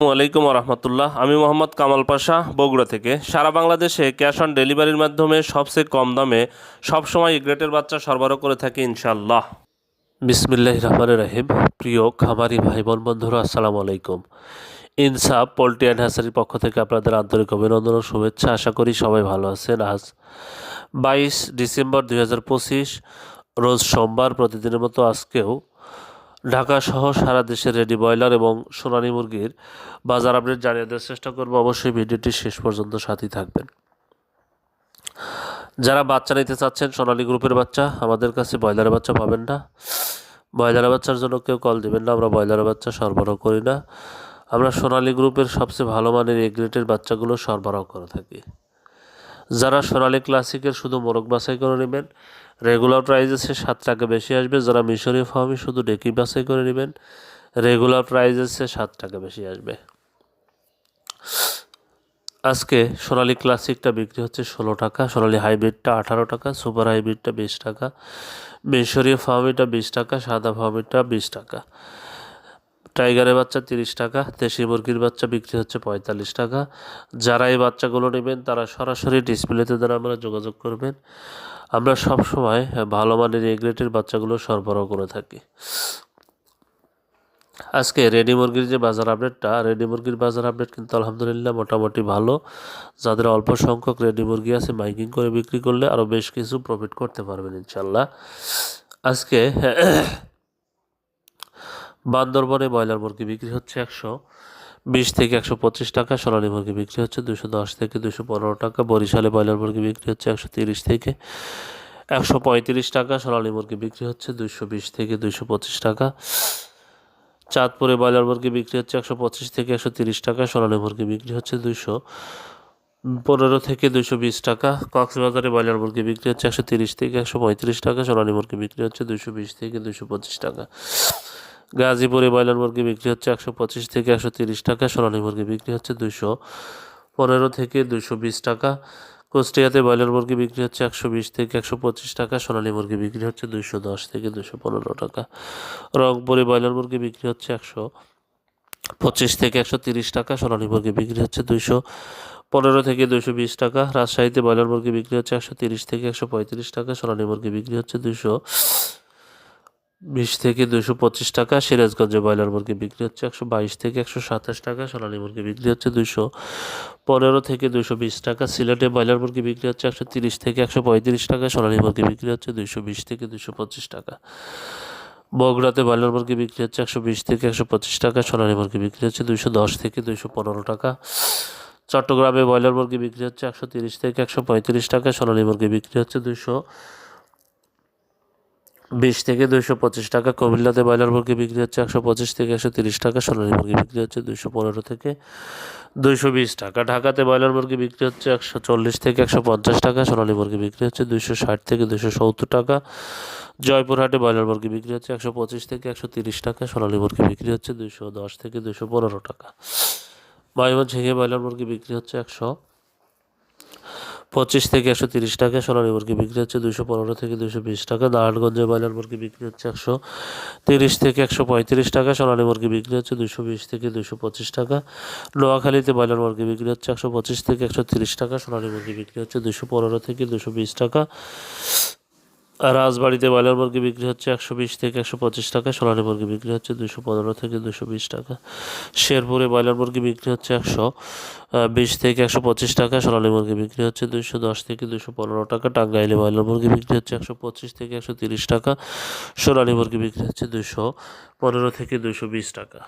আলাইকুম রহমতুল্লাহ। আমি মোহাম্মদ কামাল পাশা, বগুড়া থেকে। সারা বাংলাদেশে ক্যাশ অন ডেলিভারির মাধ্যমে সবচেয়ে কম দামে সবসময় গ্রেটের বাচ্চা সরবরাহ করে থাকি ইনশাল্লাহ বিসমিল্লাহ রহমান রাহিম। প্রিয় খামারি ভাই, বোন, বন্ধুরা, আসসালামু আলাইকুম। ইনসাফ পোলট্রি অ্যান্ড হ্যাসারির পক্ষ থেকে আপনাদের আন্তরিক অভিনন্দন ও শুভেচ্ছা। আশা করি সবাই ভালো আছেন। আজ বাইশ ডিসেম্বর দুই হাজার পঁচিশ, রোজ সোমবার প্রতিদিনের মতো আজকেও ঢাকা সহ সারা দেশের রেডি ব্রয়লার এবং সোনালী মুরগির বাজার আপডেট জানিয়ে দেওয়ার চেষ্টা করব। অবশ্যই ভিডিওটি শেষ পর্যন্ত সাথেই থাকবেন। যারা বাচ্চা নিতে চাচ্ছেন, সোনালী গ্রুপের বাচ্চা, আমাদের কাছে ব্রয়লারের বাচ্চা পাবেন না। ব্রয়লারের বাচ্চার জন্য কেউ কল দেবেন না, আমরা ব্রয়লারের বাচ্চা সরবরাহ করি না। আমরা সোনালী গ্রুপের সবচেয়ে ভালো মানের এ গ্রেটের বাচ্চাগুলো সরবরাহ করে থাকি। যারা সোনালী ক্লাসিকের শুধু মোরগ বাছাই করে নেবেন, রেগুলার প্রাইজেসে সাত টাকা বেশি আসবে। যারা মিশরীয় ফার্মে শুধু ডেকি বাছাই করে নেবেন, রেগুলার প্রাইজেসে সাত টাকা বেশি আসবে। আজকে সোনালী ক্লাসিকটা বিক্রি হচ্ছে ষোলো টাকা, সোনালী হাইব্রিডটা আঠারো টাকা, সুপার হাইব্রিডটা বিশ টাকা মিশরীয় ফার্মিটা বিশ টাকা, সাদা ফার্মিটা বিশ টাকা। টাইগারের বাচ্চা তিরিশ টাকা, দেশি মুরগির বাচ্চা বিক্রি হচ্ছে পঁয়তাল্লিশ টাকা। যারা এই বাচ্চাগুলো নেবেন, তারা সরাসরি ডিসপ্লেতে দ্বারা আমরা যোগাযোগ করবেন। আমরা সব সময় ভালো মানের এ গ্রেটের বাচ্চাগুলো সরবরাহ করে থাকি। আজকে রেডি মুরগির যে বাজার আপডেটটা, রেডি মুরগির বাজার আপডেট কিন্তু আলহামদুলিল্লাহ মোটামুটি ভালো। যাদের অল্প সংখ্যক রেডি মুরগি আছে, মাইকিং করে বিক্রি করলে আরও বেশ কিছু প্রফিট করতে পারবেন ইনশাল্লাহ আজকে বান্দরবনে ব্রয়লার মুরগি বিক্রি হচ্ছে একশো বিশ থেকে একশো পঁচিশ টাকা, সোনালী মুরগি বিক্রি হচ্ছে দুশো দশ থেকে দুশো পনেরো টাকা, বরিশালে ব্রয়লার মুরগি বিক্রি হচ্ছে একশো তিরিশ থেকে একশো পঁয়ত্রিশ টাকা, সোনালী মুরগি বিক্রি হচ্ছে দুশো বিশ থেকে দুশো পঁচিশ টাকা। চাঁদপুরে ব্রয়লার মুরগি বিক্রি হচ্ছে একশো পঁচিশ থেকে একশো তিরিশ টাকা, সোনালী মুরগি বিক্রি হচ্ছে দুশো পনেরো থেকে দুশো বিশ টাকা। কক্সবাজারে ব্রয়লার মুরগি বিক্রি হচ্ছে একশো তিরিশ থেকে একশো পঁয়ত্রিশ টাকা, সোনালী মুরগি বিক্রি হচ্ছে দুশো বিশ থেকে দুশো পঁচিশ টাকা। গাজীপুরে ব্রয়লার মুরগি বিক্রি হচ্ছে একশো পঁচিশ থেকে একশো তিরিশ টাকা, সোনালী মুরগি বিক্রি হচ্ছে দুশো পনেরো থেকে দুশো বিশ টাকা। কুষ্টিয়াতে ব্রয়লার মুরগি বিক্রি হচ্ছে একশো বিশ থেকে একশো পঁচিশ টাকা, সোনালী মুরগি বিক্রি হচ্ছে দুশো দশ থেকে দুশো পনেরো টাকা। রংপুরে ব্রয়লার মুরগি বিক্রি হচ্ছে একশো পঁচিশ থেকে একশো তিরিশ টাকা, সোনালী মুরগি বিক্রি হচ্ছে দুশো পনেরো থেকে দুশো বিশ টাকা। রাজশাহীতে ব্রয়লার মুরগি বিক্রি হচ্ছে একশো তিরিশ থেকে একশো পঁয়ত্রিশ টাকা, সোনালী মুরগি বিক্রি হচ্ছে দুশো বিশ থেকে দুশো পঁচিশ টাকা, সিরাজগঞ্জে ব্রয়লার মুরগি বিক্রি হচ্ছে একশো বাইশ থেকে একশো সাতাশ টাকা, সোনালী মুরগি বিক্রি হচ্ছে দুশো পনেরো থেকে দুশো বিশ টাকা, সিলেটে ব্রয়লার মুরগি বিক্রি হচ্ছে একশো তিরিশ থেকে একশো পঁয়ত্রিশ টাকা, সোনালী মুরগি বিক্রি হচ্ছে দুশো বিশ থেকে দুশো পঁচিশ টাকা। বগড়াতে ব্রয়লার মুরগি বিক্রি হচ্ছে একশো বিশ থেকে একশো পঁচিশ টাকা, সোনালী মুরগি বিক্রি হচ্ছে দুশো দশ থেকে দুশো পনেরো টাকা। চট্টগ্রামে ব্রয়লার মুরগি বিক্রি হচ্ছে একশো তিরিশ থেকে একশো পঁয়ত্রিশ টাকা, সোনালী মুরগি বিক্রি হচ্ছে দুশো বিশ থেকে দুশো পঁচিশ টাকা কুমিল্লাতে ব্রয়লার মুরগি বিক্রি হচ্ছে একশো পঁচিশ থেকে একশো তিরিশ টাকা, সোনালী মুরগি বিক্রি হচ্ছে দুশো পনেরো থেকে দুইশো বিশ টাকা। ঢাকাতে ব্রয়লার মুরগি বিক্রি হচ্ছে একশো চল্লিশ থেকে একশো পঞ্চাশ টাকা, সোনালী মুরগি বিক্রি হচ্ছে দুশো ষাট থেকে দুশো সত্তর টাকা। জয়পুরহাটে ব্রয়লার মুরগি বিক্রি হচ্ছে একশো পঁচিশ থেকে একশো তিরিশ টাকা, সোনালী মুরগি বিক্রি হচ্ছে দুশো দশ থেকে দুশো পনেরো টাকা। ময়মনসিংহে ব্রয়লার মুরগি বিক্রি হচ্ছে একশো পঁচিশ থেকে একশো তিরিশ টাকা সোনালী মুরগি বিক্রি হচ্ছে দুশো পনেরো থেকে দুশো বিশ টাকা। নারায়ণগঞ্জে ব্রয়লার মুরগি বিক্রি হচ্ছে একশো তিরিশ থেকে একশো পঁয়ত্রিশ টাকা সোনালী মুরগি বিক্রি হচ্ছে দুশো বিশ থেকে দুশো পঁচিশ টাকা। নোয়াখালীতে ব্রয়লার মুরগি বিক্রি হচ্ছে একশো পঁচিশ থেকে একশো তিরিশ টাকা সোনালী মুরগি বিক্রি হচ্ছে দুশো পনেরো থেকে দুশো বিশ টাকা। রাজবাড়িতে ব্রয়লার মুরগি বিক্রি হচ্ছে একশো বিশ থেকে একশো পঁচিশ টাকা, সোনালী মুরগি বিক্রি হচ্ছে দুশো পনেরো থেকে দুশো বিশ টাকা। শেরপুরে ব্রয়লার মুরগি বিক্রি হচ্ছে একশো বিশ থেকে একশো পঁচিশ টাকা, সোনালী মুরগি বিক্রি হচ্ছে দুশো দশ থেকে দুশো পনেরো টাকা। টাঙ্গাইলে ব্রয়লার মুরগি বিক্রি হচ্ছে একশো পঁচিশ থেকে একশো তিরিশ টাকা, সোনালী মুরগি বিক্রি হচ্ছে দুশো পনেরো থেকে দুশো বিশ টাকা।